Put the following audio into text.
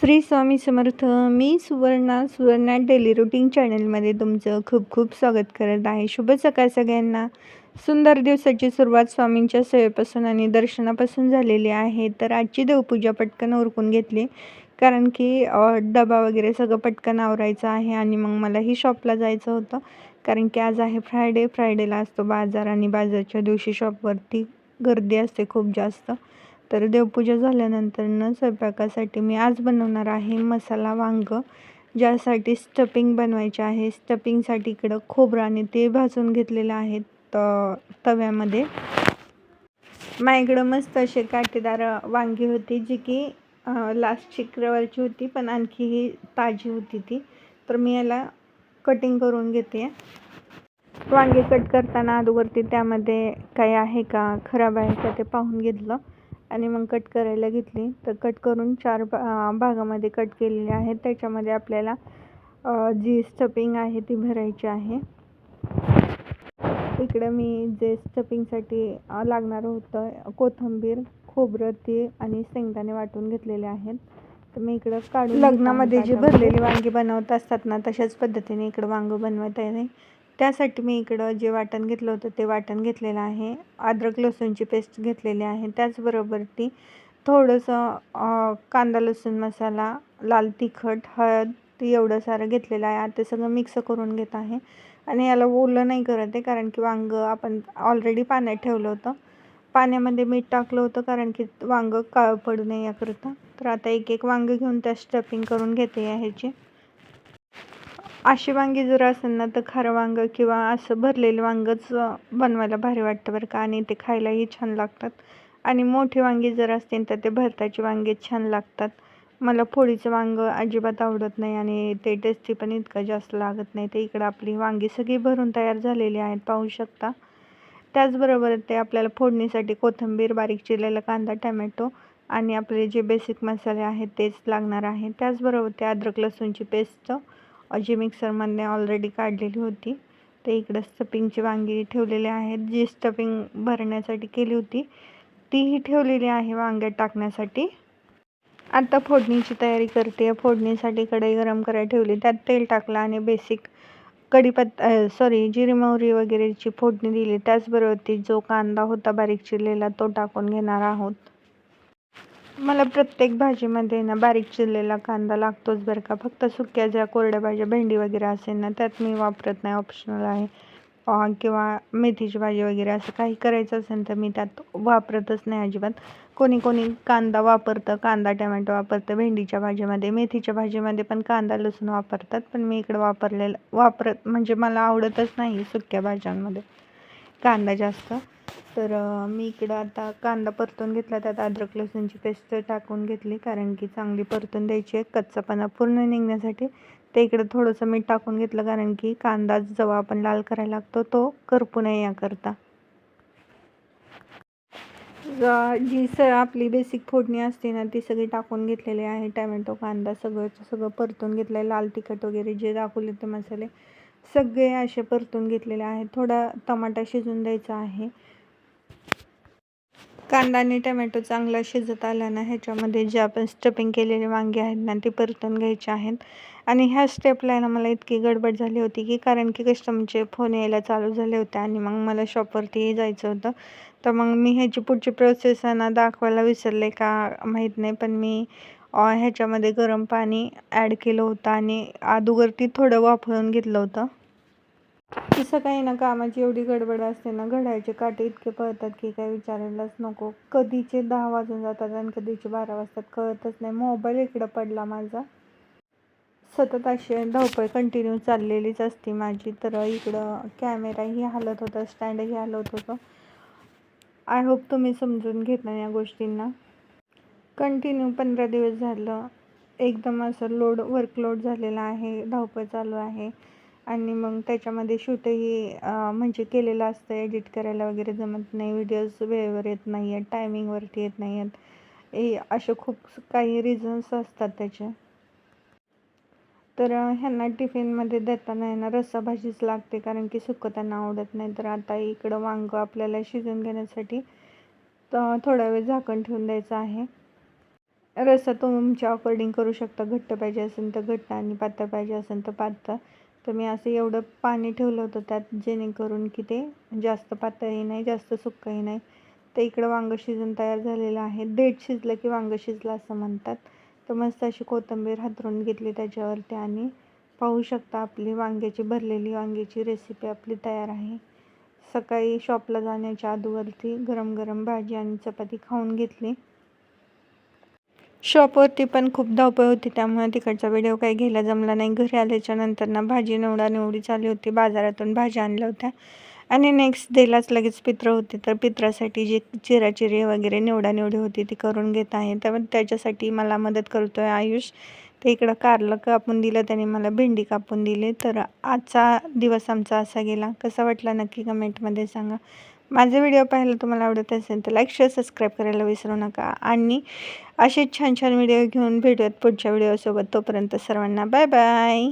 श्री स्वामी समर्थ मी Suvarna Suvarna daily routine चॅनलमध्ये तुमचं खूप खूप स्वागत करत आहे. शुभ सकाळ सगळ्यांना. सुंदर दिवसाची सुरुवात स्वामींच्या सेवेपासून आणि दर्शनापासून झालेली आहे. तर आजची देवपूजा पटकन उरकून घेतली. कारण की डबा वगैरे सगळं पटकन आवरायचं आहे आणि मग मलाही शॉपला जायचं होतं. कारण की आज आहे फ्रायडे. फ्रायडेला असतो बाजार आणि बाजारच्या दिवशी शॉपवरती गर्दी असते खूप जास्त. तर देवपूजा झाल्यानंतर न स्वयंपाकासाठी मी आज बनवणार आहे मसाला वांग ज्यासाठी स्टफिंग बनवायचे आहे. स्टफिंगसाठी इकडं खोबरं आणि ते भाजून घेतलेलं आहे त तव्यामध्ये. माझ्याकडं मस्त असे काटेदार वांगी होती जी की लास्ट शुक्रवारची होती पण आणखी ही ताजी होती ती. तर मी याला कटिंग करून घेते. वांगे कट करताना अगोदरती त्यामध्ये काही आहे का खराब आहे का ते पाहून घेतलं. आणि मग कट करायला घेतली. तर कट करून चार भागामध्ये कट केलेले आहेत. त्याच्यामध्ये आपल्याला जी स्टफिंग आहे ती भरायची आहे. इकडं मी जे स्टफिंगसाठी लागणार होतं कोथिंबीर खोबरं तीळ आणि शेंगदाणे वाटून घेतलेले आहेत. तर मी इकडं काढून लग्नामध्ये जी भरलेली वांगी बनवत असतात ना तशाच पद्धतीने इकडं वांगं बनवत आहे त्यासाठी मी इकडं जे वाटण घेतलं होतं ते वाटण घेतलेलं आहे. अद्रक लसूणची पेस्ट घेतलेली आहे. त्याचबरोबर ती थोडंसं कांदा लसूण मसाला लाल तिखट हळद एवढं सारं घेतलेलं आहे. आता सगळं मिक्स करून घेत आहे. आणि याला ओलं नाही करत आहे कारण की वांगं आपण ऑलरेडी पाण्यात ठेवलं होतं. पाण्यामध्ये मीठ टाकलं होतं कारण की वांगं काळं पडू नये याकरता. तर आता एक एक वांगं घेऊन त्या स्टफिंग करून घेते ह्याची अशी वांगी जर असेल ना तर खारं वांगं किंवा असं भरलेलं वांगंच बनवायला भारी वाटतं बरं का. आणि ते खायलाही छान लागतात. आणि मोठी वांगी जर असतील तर ते भरताची वांगे छान लागतात. मला फोडीचं वांगं अजिबात आवडत नाही आणि ते टेस्टी पण इतकं जास्त लागत नाही. ते इकडं आपली वांगी सगळी भरून तयार झालेली आहेत पाहू शकता. त्याचबरोबर ते आपल्याला फोडणीसाठी कोथिंबीर बारीक चिरलेला कांदा टमॅटो आणि आपले जे बेसिक मसाले आहेत तेच लागणार आहे. त्याचबरोबर ते अद्रक लसूणची पेस्ट जी मिक्सरमध्ये ऑलरेडी काढलेली होती. ते इकडं स्टफिंगची वांगी ठेवलेली आहेत. जी स्टफिंग भरण्यासाठी केली होती तीही ठेवलेली आहे वांग्यात टाकण्यासाठी. आता फोडणीची तयारी करते. आहे फोडणीसाठी कढई गरम करायला ठेवली. त्यात तेल टाकलं आणि बेसिक कढीपत्ता सॉरी जिरी मोहरी वगैरेची फोडणी दिली. त्याचबरोबर ती जो कांदा होता बारीक चिरलेला तो टाकून घेणार आहोत. मला प्रत्येक भाजीमध्ये ना बारीक चिरलेला कांदा लागतोच बरं का. फक्त सुक्या ज्या कोरड्या भाज्या भेंडी वगैरे असेल ना त्यात मी वापरत नाही. ऑप्शनल आहे. किंवा मेथीची भाजी वगैरे असं काही करायचं असेल तर मी त्यात वापरतच नाही अजिबात. कोणी कोणी कांदा वापरतं कांदा टमॅटो वापरतं भेंडीच्या भाजीमध्ये मेथीच्या भाजीमध्ये पण कांदा लसूण वापरतात. पण मी इकडं वापरलेलं वापरत म्हणजे मला आवडतच नाही सुक्या भाज्यांमध्ये. कांदा जास्त. तर मी इकडं आता कांदा परतून घेतला त्यात अद्रक लसूणची पेस्ट टाकून घेतली कारण की चांगली परतून द्यायची आहे कच्चापणा पूर्ण निघण्यासाठी. ते इकडं थोडंसं मीठ टाकून घेतलं कारण की कांदा जेव्हा आपण लाल करायला लागतो तो करपू नये याकरता. जी स आपली बेसिक फोडणी असते ना ती सगळी टाकून घेतलेली आहे टॅमॅटो कांदा सगळंचं सगळं परतून घेतलं आहे लाल तिखट वगैरे जे दाखवले ते मसाले सगळे असे परतून घेतलेले आहेत. थोडा टमाटा शिजून द्यायचा आहे. कांदा आणि टमॅटो चांगला शिजत आला ना ह्याच्यामध्ये जे आपण स्टफिंग केलेले वांगे आहेत ना ते परतून घ्यायचे आहेत. आणि ह्या स्टेपला ना मला इतकी गडबड झाली होती की कारण की कस्टमरचे फोन यायला चालू झाले होते आणि मग मला शॉपवरती जायचं होतं. तर मग मी ह्याची पुढची प्रोसेस ना दाखवायला विसरले का माहीत नाही पण मी ह्याच्यामध्ये गरम पाणी ॲड केलं होतं आणि अगोदरती थोडं वाफळून घेतलं होतं. तसं काही ना कामाची एवढी गडबड असते ना घड्याळचे काटे इतके पळतात की काय विचारायलाच नको. कधीचे दहा वाजून जातात आणि कधीचे बारा वाजतात कळतच नाही. मोबाईल इकडं पडला माझा. सतत अशी धावपळ कंटिन्यू चाललेलीच असते माझी. तर इकडं कॅमेराही हलत होता स्टँडही हलत होतं. आय होप तुम्ही समजून घेता या गोष्टींना. कंटिन्यू पंधरा दिवस झालं. एकदम असं लोड वर्कलोड झालेला आहे. धावपळ चालू आहे. आणि मग त्याच्यामध्ये शूटही म्हणजे केलेलं असतं. एडिट करायला वगैरे जमत नाही. व्हिडिओज वेळेवर येत नाही आहेत टायमिंगवरती येत नाही आहेत ए असे खूप काही रिझन्स असतात त्याचे. तर ह्यांना टिफिनमध्ये देताना ह्यांना रस्सा भाजीच लागते. कारण की सुकं त्यांना आवडत नाही. तर आता इकडं वांगं आपल्याला शिजून घेण्यासाठी थोडा वेळ झाकण ठेवून द्यायचं आहे. रस्सा तुमच्या अकॉर्डिंग करू शकता. घट्ट पाहिजे असेल तर घट्ट आणि पातळ पाहिजे असेल तर पातळ. तर मी असं एवढं पाणी ठेवलं होतं त्यात जेणेकरून की ते जास्त पातळही नाही जास्त सुक्कंही नाही. तर इकडं वांगं शिजून तयार झालेलं आहे. देठ शिजलं की वांगं शिजलं असं म्हणतात. तर मस्त अशी कोथिंबीर हातरून घेतली त्याच्यावरती आणि पाहू शकता आपली वांग्याची भरलेली वांग्याची रेसिपी आपली तयार आहे. सकाळी शॉपला जाण्याच्या अगोदरती गरम गरम भाजी आणि चपाती खाऊन घेतली. शॉपवरती पण खूप धावपळ होती त्यामुळे तिकडचा व्हिडिओ काही घ्यायला जमला नाही. घरी आल्याच्यानंतर ना भाजी निवडा निवडी चालली होती. बाजारातून भाज्या आणल्या होत्या. आणि नेक्स्ट डेलाच लगेच पित्र होते. तर पित्रासाठी जी चिराचिरी वगैरे निवडा निवडी होती ती करून घेत आहे. तर त्याच्यासाठी मला मदत करतो आहे आयुष. तर इकडं कारलं कापून दिलं. त्याने मला भेंडी कापून दिली. तर आजचा दिवस आमचा असा गेला. कसा वाटला नक्की कमेंटमध्ये सांगा. माझे व्हिडिओ पाहायला तुम्हाला आवडत असेल तर लाईक शेअर सबस्क्राईब करायला विसरू नका. आणि असे छान छान व्हिडिओ घेऊन भेटूयात पुढच्या व्हिडिओसोबत. तोपर्यंत सर्वांना बाय बाय